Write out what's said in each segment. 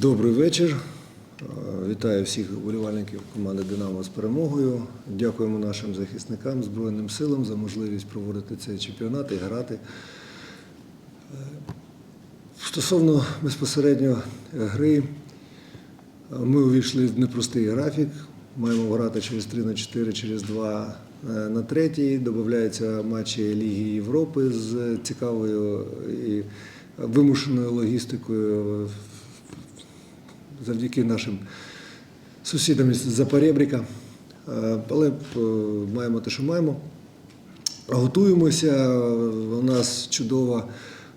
Добрий вечір. Е, Вітаю всіх вболівальників команди Динамо з перемогою. Дякуємо нашим захисникам, Збройним силам за можливість проводити цей чемпіонат і грати. Е, Стосовно безпосередньо гри, е, ми увійшли в непростий графік. Маємо грати через 3 на 4, через 2 на 3. Додаються матчі Ліги Європи з цікавою і вимушеною логістикою завдяки нашим сусідам із Запорєбріка. Е, Але е, маємо те, що маємо. Готуємося. У нас чудова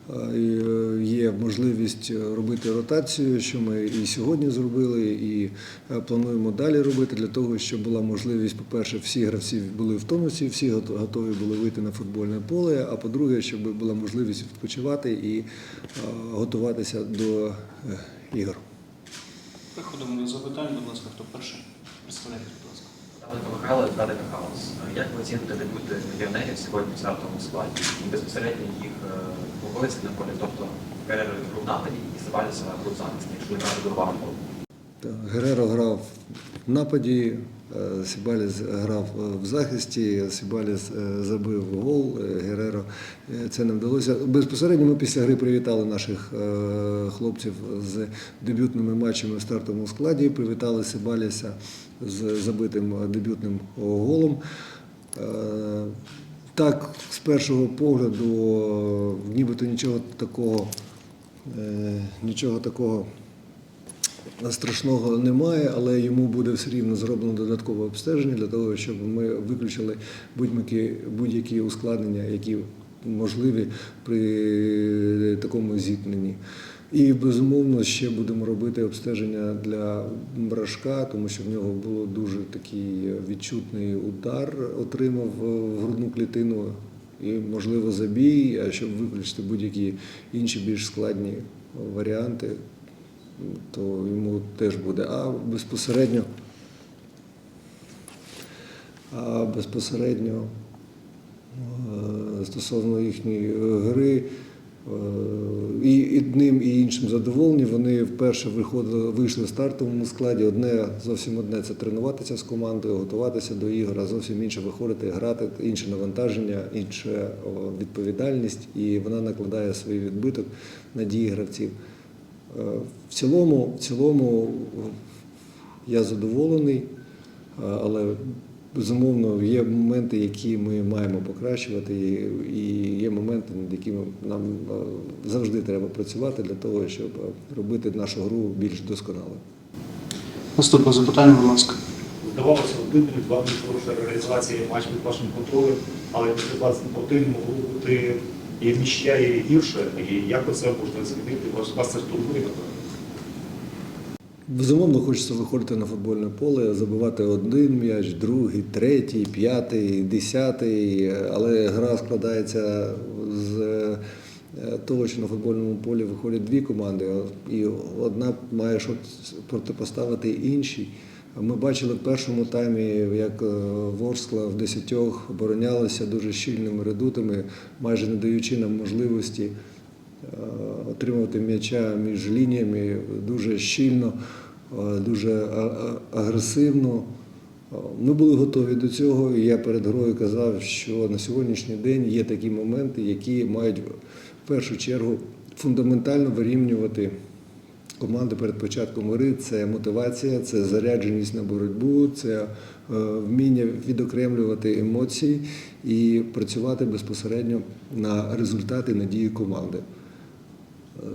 е, є можливість робити ротацію, що ми і сьогодні зробили, і плануємо далі робити для того, щоб була можливість, по-перше, всі гравці були в тонусі, всі готові були вийти на футбольне поле. А по-друге, щоб була можливість відпочивати і готуватися до ігор. Переходимо до запитань, будь ласка, хто перший? Представляйте, будь ласка. Михайло, Радика Хаус. Як ви оціните дебют легіонерів сьогодні в стартовому складі і безпосередньо їх е, обов'язки на полі, тобто Керер нападі і Сабаліса гру в захисті, якщо не брати до уваги. Гереро грав в нападі, е, Сібаліс грав е, в захисті, Сібаліс е, забив гол, Гереро це не вдалося. Безпосередньо ми після гри привітали наших хлопців з дебютними матчами в стартовому складі, привітали Сібаліса з забитим дебютним голом. Так, з першого погляду, нібито нічого такого, нічого такого страшного немає, але йому буде все рівно зроблено додаткове обстеження для того, щоб ми виключили будь-які, ускладнення, які можливі при такому зіткненні. І безумовно ще будемо робити обстеження для брашка, тому що в нього було дуже такий відчутний удар, отримав грудну клітину і, можливо, забій, а щоб виключити будь-які інші більш складні варіанти, то йому теж буде. А безпосередньо, а безпосередньо е, стосовно їхньої гри. е, І одним і іншим задоволені. Вони вперше виходили, вийшли в стартовому складі. Одне зовсім одне це тренуватися з командою, готуватися до ігор, а зовсім інше виходити, грати, інше навантаження, інша відповідальність, і вона накладає свій відбиток на дії гравців. Е, В цілому, в цілому я задоволений, е, але безумовно є моменти, які ми маємо покращувати, і- є моменти, над якими нам е, завжди треба працювати для того, щоб е, робити нашу гру більш досконалою. Наступне запитання, будь ласка. Здавалося, один минут, два хороша реалізація матч під вашим контролем, але 21 могло бути і нічия, і гірше. І як ви це можете змінити? Вас, це турбує? Безумовно, хочеться виходити на футбольне поле, забивати один м'яч, другий, третій, п'ятий, десятий. Але гра складається з е, того, що на футбольному полі виходять дві команди, і одна має щось протипоставити іншій. Ми бачили в першому таймі, як е, Ворскла в десятьох оборонялася дуже щільними редутами, майже не даючи нам можливості е, отримувати м'яча між лініями дуже щільно, е, дуже агресивно. Ми були готові до цього, і я перед грою казав, що на сьогоднішній день є такі моменти, які мають в першу чергу фундаментально вирівнювати команди перед початком гри. Це мотивація, це зарядженість на боротьбу, це е, вміння відокремлювати емоції і працювати безпосередньо на результати надії команди. Е,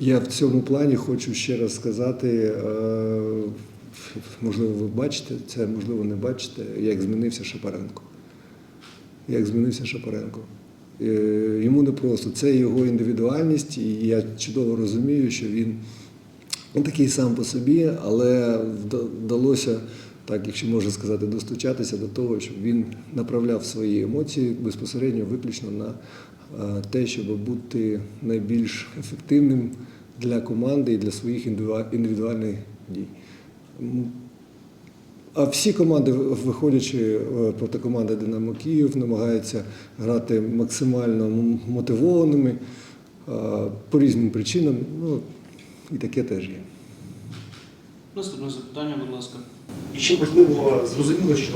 Я в цьому плані хочу ще раз сказати, е, можливо, ви бачите це, можливо, не бачите, як змінився Шапаренко. Як змінився Шапаренко. Е, Йому не просто. Це його індивідуальність, і я чудово розумію, що він такий сам по собі, але вдалося, так, якщо можна сказати, достучатися до того, щоб він направляв свої емоції безпосередньо виключно на е, те, щоб бути найбільш ефективним для команди і для своїх індивідуальних дій. А всі команди, виходячи е, проти команди Динамо Київ, намагаються грати максимально мотивованими е, по різним причинам. Ну, І таке теж є. Наступне запитання, будь ласка. І ще можливо зрозуміло, що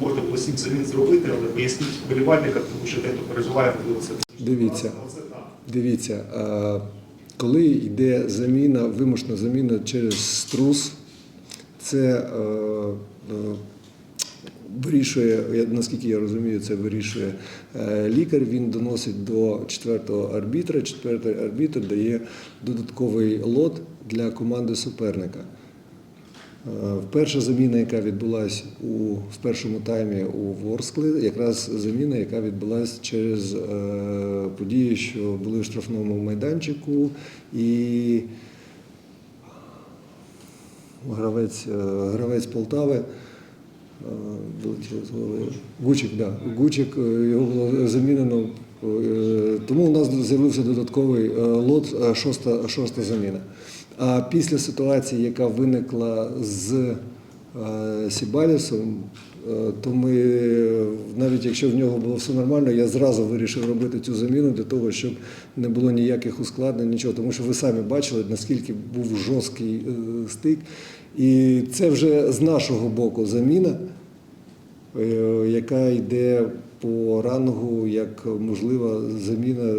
можна було сім замін зробити, але поясніть вболівальникам, тому що дехто переживає, можливо, це Дивіться. Дивіться, коли йде заміна, вимушена заміна через струс, це е, е, вирішує, наскільки я розумію, це вирішує е, лікар. Він доносить до четвертого арбітра. Четвертий арбітр дає додатковий лот для команди суперника. Перша заміна, яка відбулася у, в першому таймі у Ворскли, якраз заміна, яка відбулася через події, що були в штрафному майданчику, і гравець, е, гравець Полтави. е. Гучик, да. Гучик, е, його було замінено. Тому у нас з'явився додатковий лот, шоста, шоста заміна. А після ситуації, яка виникла з Сібалісом, е, то ми, е, навіть якщо в нього було все нормально, я зразу вирішив робити цю заміну для того, щоб не було ніяких ускладнень, нічого. Тому що ви самі бачили, наскільки був жорсткий е, стик. І це вже з нашого боку заміна, е, яка йде по рангу як можлива заміна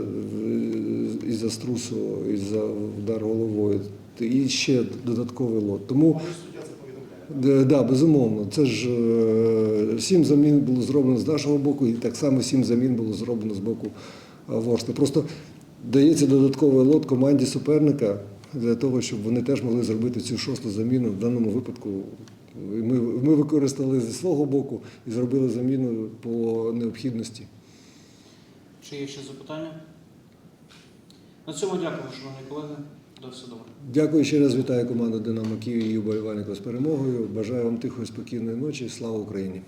із-за струсу, із-за удар головою. І ще додатковий лот. Тому Да, безумовно. Це ж е, сім замін було зроблено з нашого боку, і так само сім замін було зроблено з боку е, Ворскли. Просто дається додатковий лот команді суперника для того, щоб вони теж могли зробити цю шосту заміну. В даному випадку ми, ми використали зі свого боку і зробили заміну по необхідності. Чи є ще запитання? На цьому дякую, шановні колеги. Добре. Дякую ще раз. Вітаю команду Динамо Київ і вболівальників з перемогою. Бажаю вам тихої, спокійної ночі. Слава Україні!